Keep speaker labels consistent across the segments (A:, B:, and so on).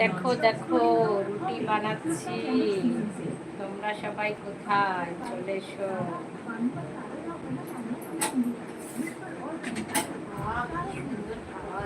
A: দেখো দেখো রুটি বানাচ্ছি। তোমরা সবাই কোথায়? চলে এসো। সুন্দর খাওয়া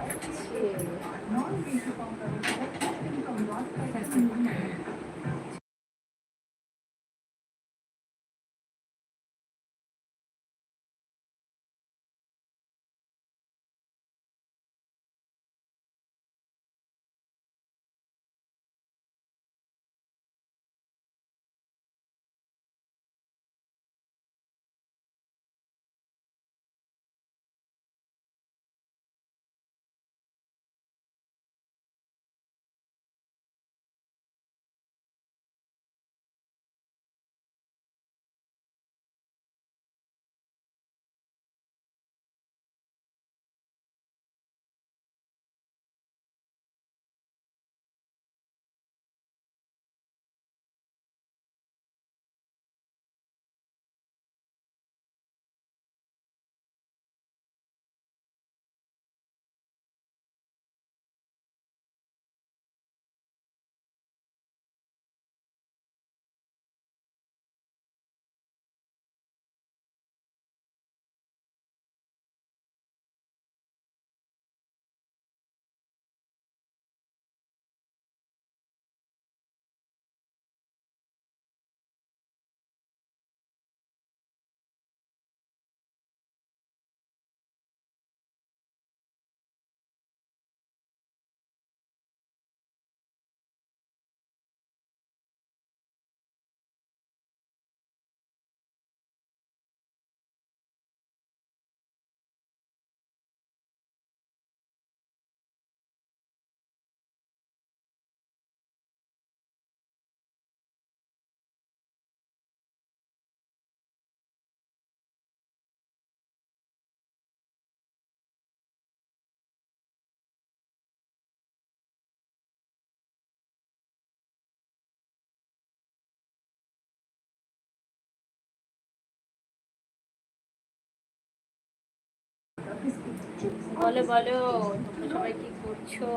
A: বলো বলো তোমরা সবাই কি করছো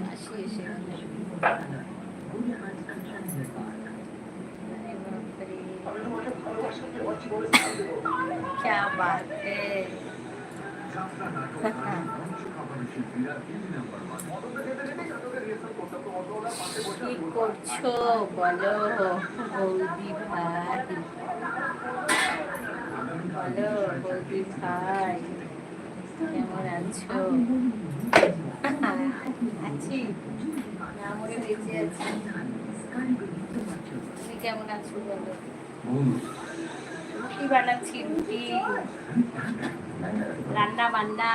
A: কাশি এসে গেল। अरे बाप रे। क्या बात है কি করছো বলো বৌদি ভাই বলো বৌদি ভাই কেমন আছো আছি না বেঁচে আছি তুমি কেমন আছো বলো রুটি বানাচ্ছি রুটি রান্না বান্না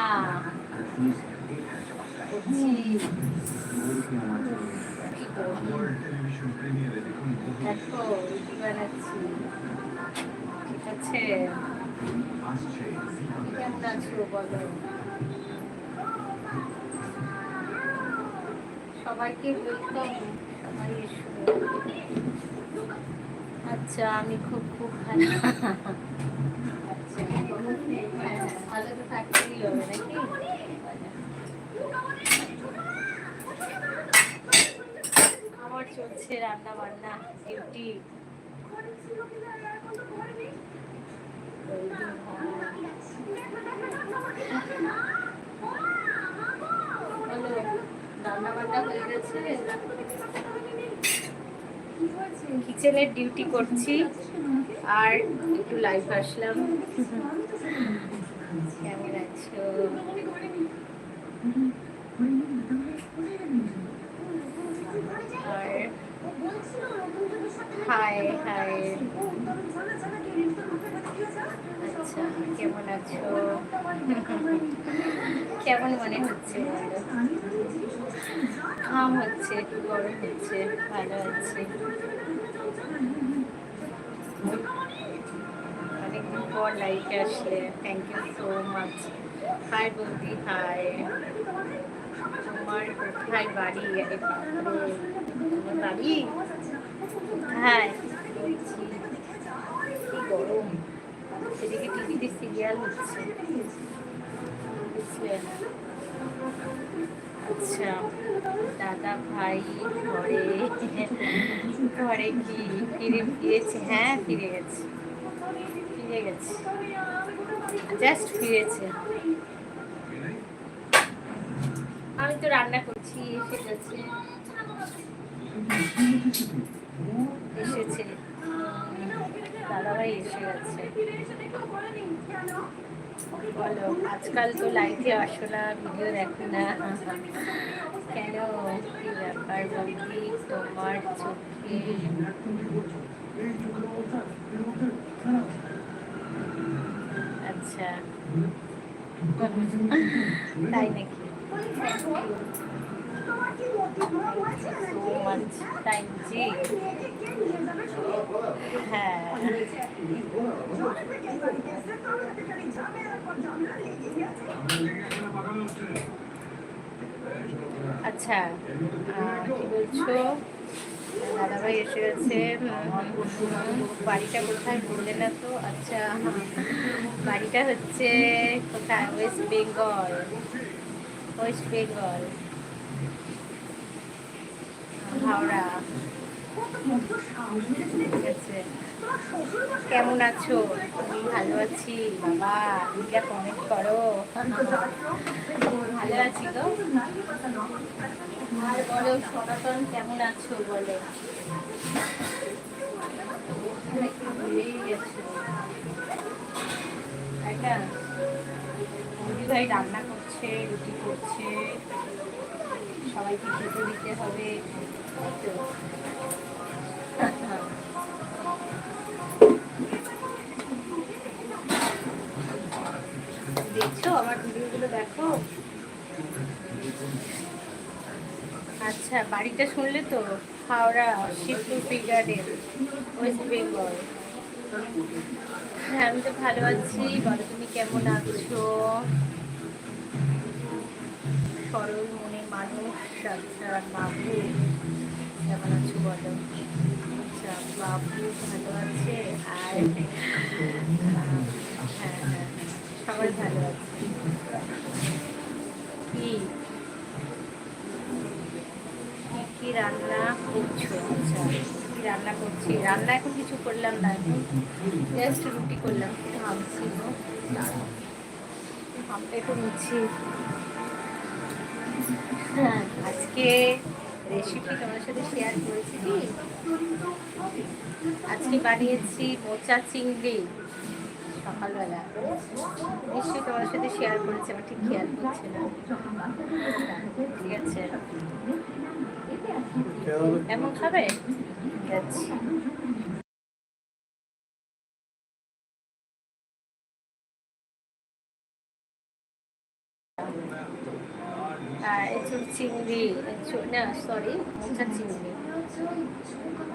A: করছি? দেখো রুটি বানাচ্ছি ঠিক আছে বলো সবাইকে ওয়েলকাম সবাই এসো। আচ্ছা আমি খুব খুব ভালো ভালো তো থাকতেই হবে নাকি? আমার চলছে রান্না বান্না ডিউটি রান্না বান্না হয়ে গেছে কিচেনের ডিউটি করছি আর একটু লাইভ আসলাম। কেমন আছো? আর হাই হাই আচ্ছা কেমন আছো? কেমন মনে হচ্ছে? ঘাম হচ্ছে একটু গরম হচ্ছে ভালো আছে। অনেকদিন পর লাইফে আসলে thank you so much hi বৌদি হাই তোমার কোথায় বাড়ি? বাড়ি? হ্যাঁ বলছি কি গরম। সেদিকে টিভিতে সিরিয়াল হচ্ছে আসলেন আচ্ছা দাদা ভাই ঘরে ঘরে কি ফিরে ফিরেছে হ্যাঁ ফিরে গেছে ফিরে গেছে জাস্ট ফিরেছে আমি তো রান্না করছি এসে গেছে। এসেছে। দাদাভাই এসে গেছে। বলো, আজকাল তো লাইভে আসো না ভিডিও দেখো না। কেন? কি ব্যাপার বলি তোমার চোখে আচ্ছা। তাই নাকি? So much time, জি। হ্যাঁ। আচ্ছা কি বলছো? দাদাভাই এসে গেছে। বাড়িটা কোথায় বললে না তো? আচ্ছা বাড়িটা হচ্ছে কোথায়? West Bengal West Bengal Howrah. ঠিক আছে। কেমন আছো? আমি ভালো আছি। বাবা দিদিরা কমেন্ট করো? ভালো আছি তো। আর বলো, সনাতন কেমন আছো বলো? ভাই রান্না করছে, রুটি করছে। সবাইকে খেতে দিতে হবে। আমার ভিডিওগুলো দেখো। আচ্ছা বাড়িটা শুনলে তো Howrah Shibpur tea garden West Bengal. হ্যাঁ আমি তো ভালো আছি। বলো তুমি কেমন আছো? সরল মনে মানুষ। আচ্ছা বাবু কেমন আছো বলো? আচ্ছা বাবু ভালো আছে? আর আহ, হ্যাঁ হ্যাঁ। সবাই ভালো আছে। কি? কি রান্না করছ? আচ্ছা কি রান্না করছি? রান্না এখন কিছু করলাম না এখন। জাস্ট রুটি করলাম ভাবছি তো একটু নিচ্ছি হ্যাঁ আজকে রেসিপি তোমার সাথে শেয়ার করেছি কি? আজকে বানিয়েছি মোচা চিংড়ি। সকালবেলা। নিশ্চয়ই তোমার সাথে শেয়ার করেছি আমার ঠিক খেয়াল করছে না। ঠিক আছে। এমন খাবে? ঠিক আছে। এঁচুর চিংড়ি না সরি মোচা চিংড়ি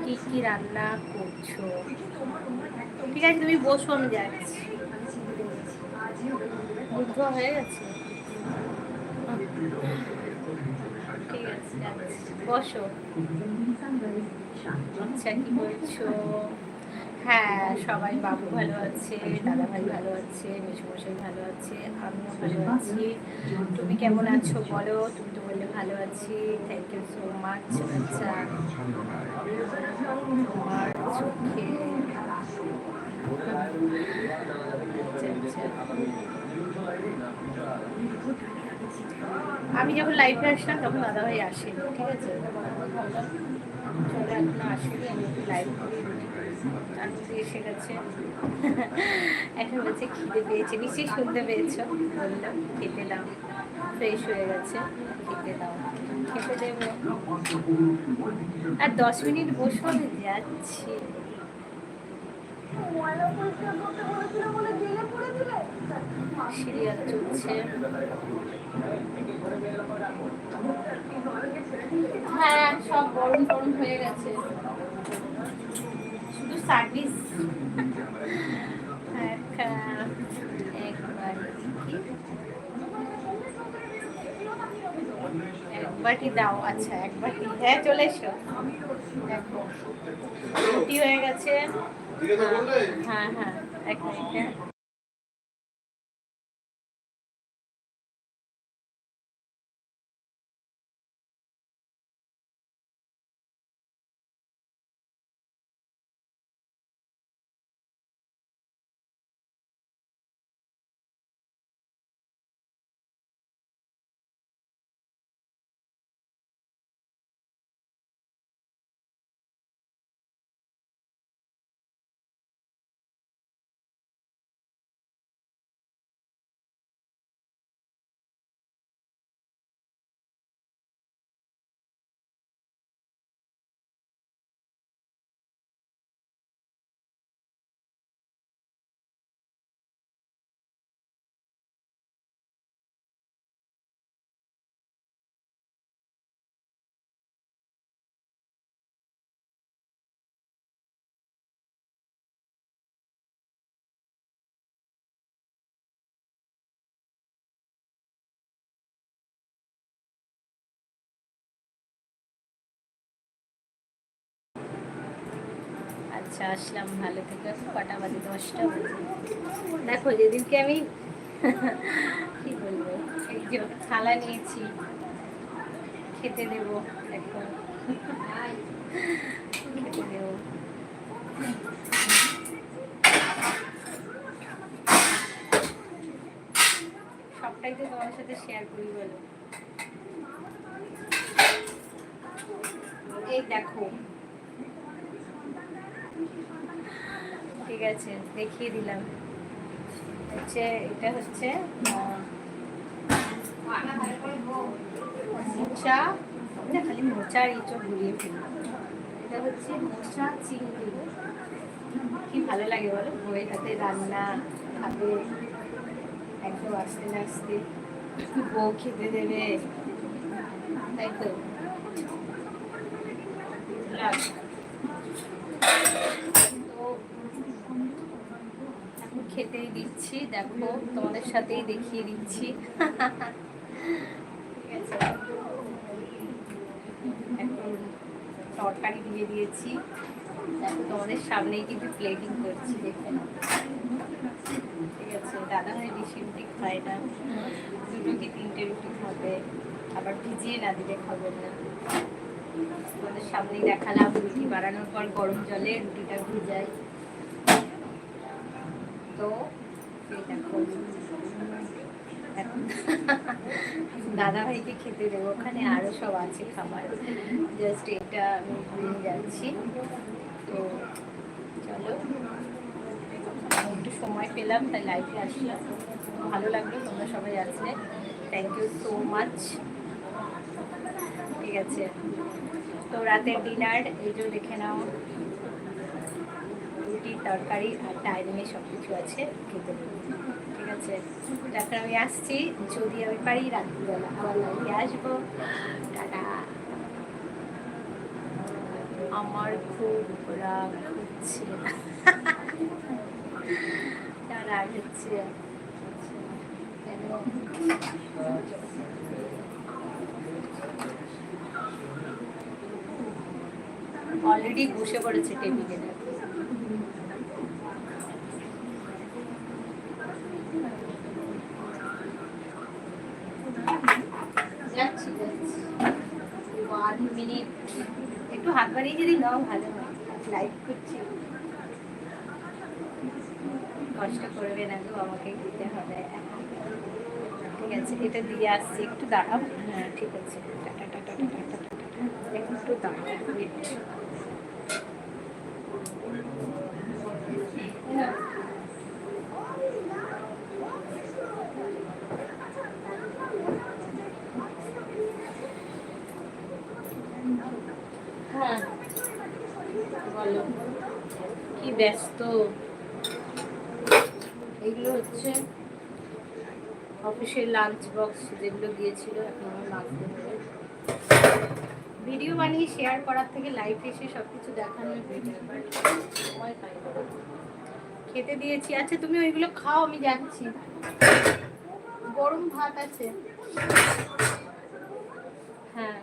A: কি কি রান্না করছ? ঠিক আছে তুমি বসো, আমি যাচ্ছি। বুদ্ধ হয়ে গেছে? ঠিক আছে বসো। আচ্ছা কি বলছো? হ্যাঁ সবাই, বাবু ভালো আছে দাদা ভাই ভালো আছে মেসমশাই ভালো আছে, আমিও ভালো আছি। তুমি কেমন আছো বলো? তুমি তো বললে ভালো আছি। থ্যাংক ইউ সো মাচ আচ্ছা। তোমার চোখে। আমি যখন লাইভে আসলাম, তখন দাদাভাই আসেন, ঠিক আছে? আমি এসে গেছে। খিদে পেয়েছে, নিশ্চয়ই শুনতে পেয়েছ। বললাম ফ্রেশ হয়ে গেছে, খেতে দাও। আর দশ মিনিট বসবো যাচ্ছি। সিরিয়াল চলছে। হ্যাঁ সব গরম গরম হয়ে গেছে। শুধু সার্ভিস একবার। একবারটি দাও আচ্ছা একবারটি হ্যাঁ চলে এসো। রুটি হয়ে গেছে। হ্যাঁ হ্যাঁ এক মিনিট আচ্ছা আসলাম, ভালো থেকে কটা বাজে দশটা? দেখো, যেদিনকে আমি কি বলব, এই যে থালা নিয়েছি, খেতে দেবো, দেখো। খেতে দেবো। সবটাই তো তোমার সাথে শেয়ার করি বলো। এই দেখো ঠিক আছে, দেখিয়ে দিলাম। হচ্ছে, এটা হচ্ছে মোচা। এটা খালি মোচা আর ইঁচড় ঘুরিয়ে ফেলি। এটা হচ্ছে মোচা চিংড়ি। কি ভালো লাগে বলো? বইয়ের হাতে রান্না খাবে একদম আস্তে না আস্তে বউ খেতে দেবে। তাই। তো? খেতেই দিচ্ছি, দেখো তোমাদের সাথেই দেখিয়ে দিচ্ছি। ঠিক আছে। এখন তরকারি দিয়ে দিয়েছি। দেখো তোমাদের সামনেই কিন্তু প্লেটিং করছি। ঠিক আছে, দাদা ভাই বেশি রুটি খায় না। দুটো কি তিনটে রুটি খাবে? আবার ভিজিয়ে না দিলে খাবেন না। তোমাদের সামনেই দেখালাম রুটি বানানোর পর গরম জলে রুটিটা ভিজাই। তো দাদা ভাইকে খেতে দেবো। ওখানে আরও সব আছে খাবার। জাস্ট এটা আমি যাচ্ছি। তো চলো। একটু সময় পেলাম, তাই লাইফে আসলাম। ভালো লাগল, তোমরা সবাই আসলে থ্যাংক ইউ সো মাচ ঠিক আছে। তো রাতের ডিনার এই দেখে নাও। তরকারি আর টাইমে সব কিছু আছে খেতে। ঠিক আছে? তারপর আমি আসছি যদি আমি পারি রাত্রিবেলা আবার লাইফে আসব। টাটা। আমার খুব রাগ হচ্ছে। রাগ হচ্ছে অলরেডি বসে পড়েছে টেবিলে। যাচ্ছি যাচ্ছি ওয়ান মিনিট একটু যদি নাও ভালো হয় লাইভ করছি। কষ্ট করবে না গো আমাকে দিতে হবে ঠিক আছে এটা দিয়ে আসছি একটু দাঁড়াও। হ্যাঁ। ঠিক আছে টাটা টাটা টাটা টাটা একটু দাঁড়াও হ্যাঁ। বলো। কি ব্যস্ত। হচ্ছে অফিসের লাঞ্চ বক্স যেগুলো আমার ভিডিও বানিয়ে শেয়ার করার থেকে লাইভ এসে সব কিছু পাই। খেতে দিয়েছি। আচ্ছা তুমি ওইগুলো খাও, আমি যাচ্ছি। গরম ভাত আছে। হ্যাঁ।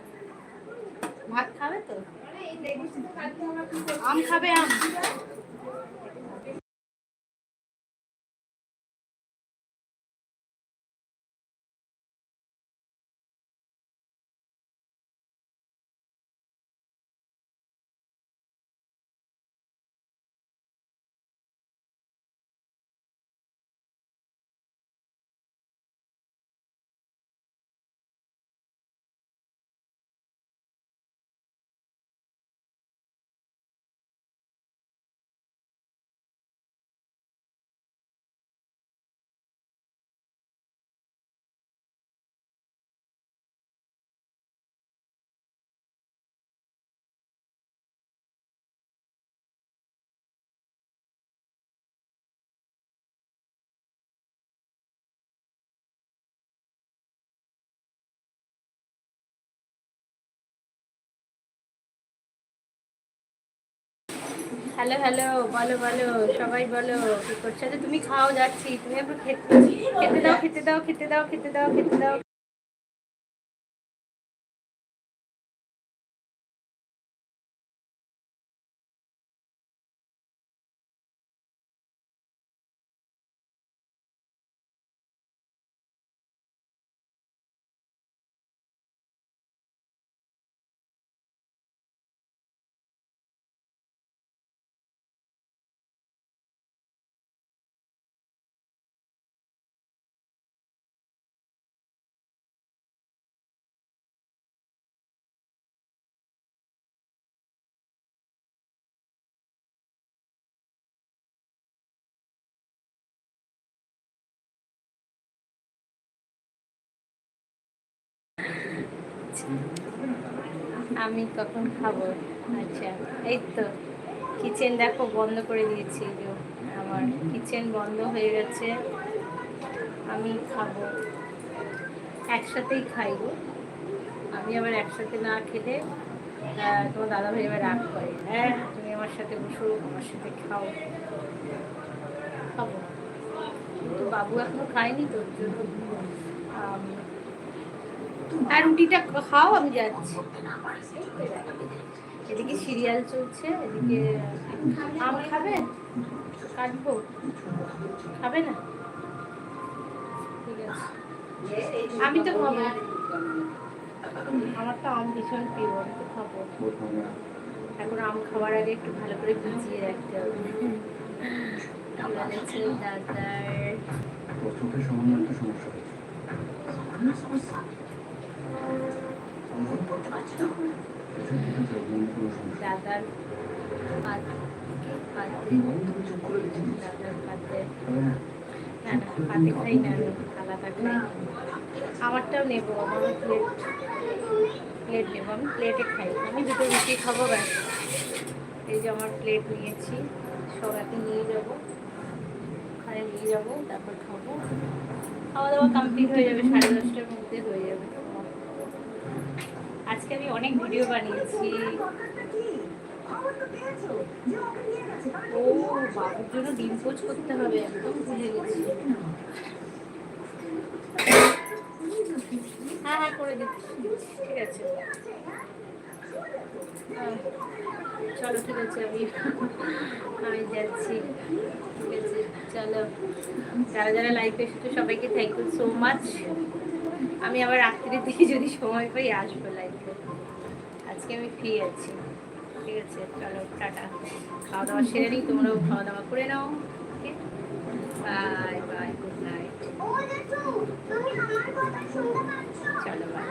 A: ভাত খাবে তো? আম খাবে আম। হ্যালো হ্যালো বলো বলো সবাই বলো কি করছ? আচ্ছা, তুমি খাও যাচ্ছি তুমি একটু খেতে খেতে দাও খেতে দাও খেতে দাও খেতে দাও খেতে দাও। আচ্ছা। আমি কখন খাব। আচ্ছা এই তো। কিচেন দেখো, বন্ধ করে দিয়েছি আমার কিচেন বন্ধ হয়ে গেছে। আমি খাব। একসাথেই খাই গো আমি আবার একসাথে না খেলে তোমার দাদা ভাই এবার রাগ করে। হ্যাঁ তুমি আমার সাথে বসো, আমার সাথে খাও। খাব। কিন্তু বাবু এখনও খায়নি তোর জন্য। আর রুটিটা খাও, আমি যাচ্ছি। এদিকে সিরিয়াল চলছে, এদিকে আম খাবে? কাটবো। খাবে না? আমি তো খাব। আমার তো আম ভীষণ প্রিয়, আমি তো খাব। এখন আম খাওয়ার আগে একটু ভালো করে ভিজিয়ে রাখতে হবে। দাদার
B: সমস্যা
A: আমারটাও নেব প্লেট প্লেট নেব, আমি প্লেটে খাই। আমি দুটো রুটি খাব ব্যাস। এই যে আমার প্লেট নিয়েছি, সব এখন নিয়ে যাব। ওখানে নিয়ে যাব, তারপর খাব। খাওয়া দাওয়া কমপ্লিট হয়ে যাবে, সাড়ে দশটার মধ্যে হয়ে যাবে। আজকে আমি অনেক ভিডিও বানিয়েছি। ও বাবুর জন্য ডিম পোজ করতে হবে, একদম ভুলে গেছি। হ্যাঁ হ্যাঁ করে দিচ্ছি। ঠিক আছে। চলো ঠিক আছে আমি আমি যাচ্ছি। ঠিক আছে চলো। যারা যারা লাইফে এসেছ সবাইকে থ্যাংক ইউ সো মাচ আমি আবার রাত্রির দিকে যদি সময় পাই আসব লাইফে আজকে আমি ফ্রি আছি। ঠিক আছে চলো টাটা। খাওয়া দাওয়া সেরে নিই তোমরাও খাওয়া দাওয়া করে নাও okay bye bye good night চলো বাই